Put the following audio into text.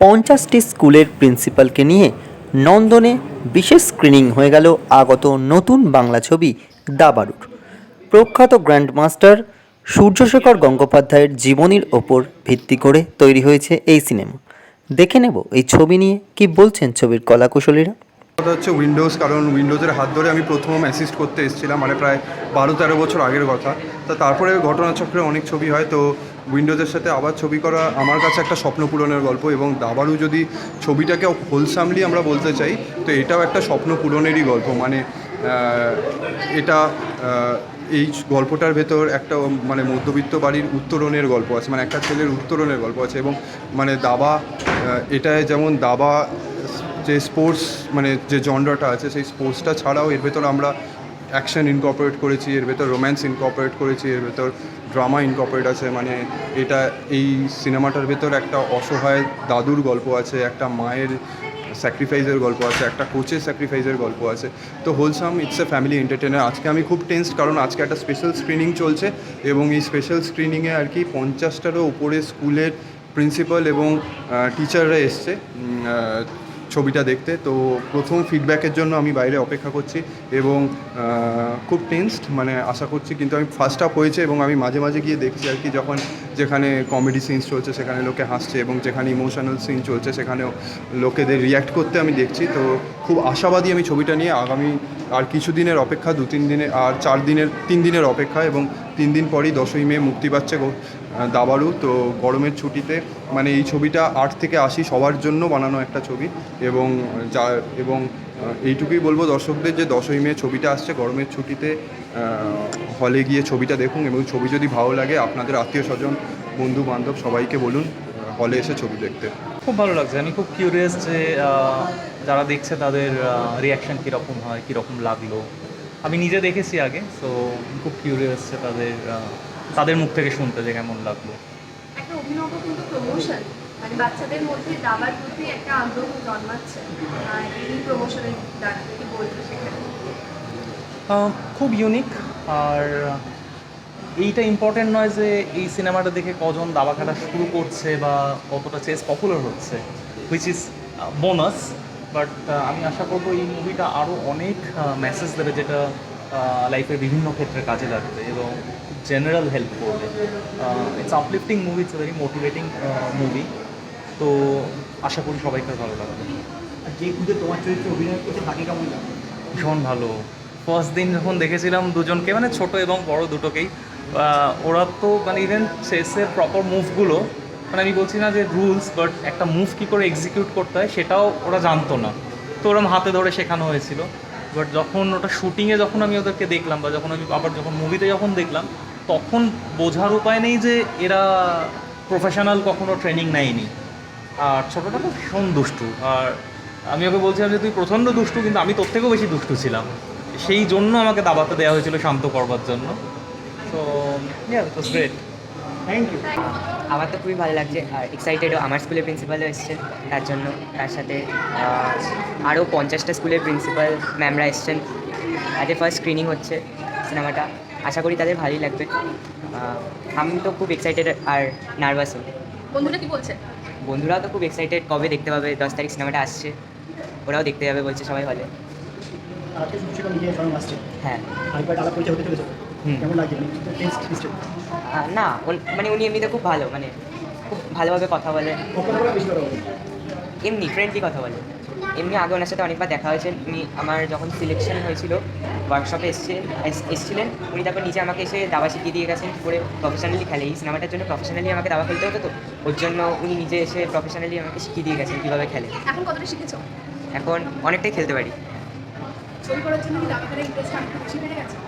পঞ্চাশটি স্কুলের প্রিন্সিপালকে নিয়ে নন্দনে বিশেষ স্ক্রিনিং হয়ে গেল আগত নতুন বাংলা ছবি দাবারুর প্রখ্যাত গ্র্যান্ডমাস্টার সূর্যশেখর গঙ্গোপাধ্যায়ের জীবনীর ওপর ভিত্তি করে তৈরি হয়েছে এই সিনেমা দেখে নেব এই ছবি নিয়ে কি বলছেন ছবির কলাকুশলীরা। কথা হচ্ছে উইন্ডোজ কারণ উইন্ডোজের হাত ধরে আমি প্রথম অ্যাসিস্ট করতে এসেছিলাম মানে প্রায় বারো তেরো বছর আগের কথা। তা তারপরে ঘটনাচক্রে অনেক ছবি হয়, তো উইন্ডোজের সাথে আবার ছবি করা আমার কাছে একটা স্বপ্ন পূরণের গল্প এবং দাবারু যদি ছবিটাকে হোলসামলি আমরা বলতে চাই, তো এটাও একটা স্বপ্ন পূরণেরই গল্প। মানে এটা এই গল্পটার ভেতর একটা মানে মধ্যবিত্ত বাড়ির উত্তরণের গল্প আছে মানে একটা ছেলের উত্তরণের গল্প আছে এবং মানে দাবা এটায় যেমন দাবা, যে স্পোর্টস মানে যে জনরাটা আছে, সেই স্পোর্টসটা ছাড়াও এর ভেতর আমরা অ্যাকশন ইনকর্পোরেট করেছি, এর ভেতর রোম্যান্স ইনকর্পোরেট করেছি, এর ভেতর ড্রামা ইনকর্পোরেট আছে মানে এটা এই সিনেমাটার ভেতর একটা অসহায় দাদুর গল্প আছে, একটা মায়ের স্যাক্রিফাইসের গল্প আছে, একটা কোচের স্যাক্রিফাইসের গল্প আছে। তো wholesome it's a family entertainer আজকে আমি খুব টেন্সড কারণ আজকে একটা স্পেশাল স্ক্রিনিং চলছে এবং এই স্পেশাল স্ক্রিনিংয়ে আর কি পঞ্চাশটারও উপরে স্কুলের প্রিন্সিপাল এবং টিচাররা এসছে। ছবিটা দেখতে। তো প্রথম ফিডব্যাকের জন্য আমি বাইরে অপেক্ষা করছি এবং খুব টেন্সড মানে আশা করছি কিন্তু আমি ফার্স্ট আপ হয়েছে এবং আমি মাঝে মাঝে গিয়ে দেখছি আর কি যখন যেখানে কমেডি সিনস চলছে সেখানে লোকে হাসছে এবং যেখানে ইমোশনাল সিন চলছে সেখানেও লোকেদের রিয়্যাক্ট করতে আমি দেখছি। তো খুব আশাবাদী আমি ছবিটা নিয়ে আগামী আর কিছু দিনের অপেক্ষা দু তিন দিনে আর চার দিনের, তিন দিনের অপেক্ষা এবং তিন দিন পরই দশই মে মুক্তি পাচ্ছে দাবারু তো গরমের ছুটিতে মানে এই ছবিটা আট থেকে আশি সবার জন্য বানানো একটা ছবি এবং যা, এবং এইটুকুই বলব দর্শকদের যে দশই মে ছবিটা আসছে, গরমের ছুটিতে হলে গিয়ে ছবিটা দেখুন এবং ছবি যদি ভালো লাগে, আপনাদের আত্মীয় স্বজন, বন্ধু বান্ধব সবাইকে বলুন হলে এসে ছবি দেখতে। খুব ভালো লাগছে। আমি খুব কিউরিয়াস যে যারা দেখছে তাদের রিয়াকশান কীরকম হয়, কীরকম লাগল। আমি নিজে দেখেছি আগে সো খুব কিউরিয়াস তাদের তাদের মুখ থেকে শুনতে যে কেমন লাগল। একটা অভিনব কিন্তু প্রমোশন মানে বাচ্চাদের মধ্যে দাবার প্রতি একটা আগ্রহ জন্মাচ্ছে। এই প্রমোশনের দ্বারা কি বলব সেখানে? খুব ইউনিক আর এইটা ইম্পর্টেন্ট নয় যে এই সিনেমাটা দেখে কজন দাবা খেলা শুরু করছে বা কতটা চেস পপুলার হচ্ছে হুইচ ইজ বোনাস বাট আমি আশা করব এই মুভিটা আরও অনেক মেসেজ দেবে যেটা লাইফের বিভিন্ন ক্ষেত্রে কাজে লাগবে এবং জেনারেল হেল্প করবে। It's uplifting movie it's very motivating movie তো আশা করি সবাইকে ভালো লাগবে। যে খুদে তোমার চরিত্রে অভিনয় করছে তাকে কেমন লাগে? ভীষণ ভালো। ফার্স্ট দিন যখন দেখেছিলাম দুজনকে মানে ছোট এবং বড় দুটোকেই ওরা তো মানে ইভেন চেসের প্রপার মুভগুলো মানে আমি বলছি না যে রুলস বাট একটা মুভ কী করে এক্সিকিউট করতে হয় সেটাও ওরা জানতো না। তো ওরম হাতে ধরে শেখানো হয়েছিল। বাট যখন ওটা শুটিংয়ে যখন আমি ওদেরকে দেখলাম বা যখন আমি আবার যখন মুভিতে যখন দেখলাম, তখন বোঝার উপায় নেই যে এরা প্রফেশনাল কখনো ট্রেনিং নেয়নি। আর ছোটোটা তো ভীষণ দুষ্টু। আর আমি ওকে বলছিলাম যে, তুই প্রচণ্ড দুষ্টু, কিন্তু আমি তোর থেকেও বেশি দুষ্টু ছিলাম। সেই জন্য আমাকে দাবাতে দেওয়া হয়েছিল শান্ত করবার জন্য। তো yeah it great thank you আমার তো খুবই ভালো লাগছে আর এক্সাইটেডও আমার স্কুলের প্রিন্সিপালও এসছেন তার জন্য তার সাথে আরও পঞ্চাশটা স্কুলের প্রিন্সিপাল ম্যামরা এসছেন। আজকে ফার্স্ট স্ক্রিনিং হচ্ছে সিনেমাটা আশা করি তাদের ভালোই লাগবে। আমি তো খুব এক্সাইটেড আর নার্ভাসও বন্ধুরা কি বলছে? বন্ধুরাও তো খুব এক্সাইটেড কবে দেখতে পাবে? দশ তারিখ সিনেমাটা আসছে। ওরাও দেখতে যাবে বলছে সবাই হলে। হ্যাঁ। কেমন লাগছে? মানে না উন- মানে উনি এমনিতে খুব ভালো মানে খুব ভালোভাবে কথা বলে। এমনি ফ্রেন্ডলি কথা বলে। এমনি আগে ওনার সাথে অনেকবার দেখা হয়েছে। উনি আমার যখন সিলেকশন হয়েছিল ওয়ার্কশপে এসছে এস- এসছিলেন। উনি তারপর নিজে আমাকে এসে দাবা শিখিয়ে দিয়ে গেছেন করে প্রফেশনালি খেলে। এই সিনেমাটার জন্য প্রফেশনালি আমাকে দাবা খেলতে হতো তো। ওর জন্য উনি নিজে এসে প্রফেশনালি আমাকে শিখিয়ে দিয়ে গেছেন কীভাবে খেলে। এখন কতটা শিখেছো? এখন অনেকটাই খেলতে পারি। ছবি করার জন্য কি দাবা খেলার ইন্টারেস্ট বেশি বেড়ে গেছে?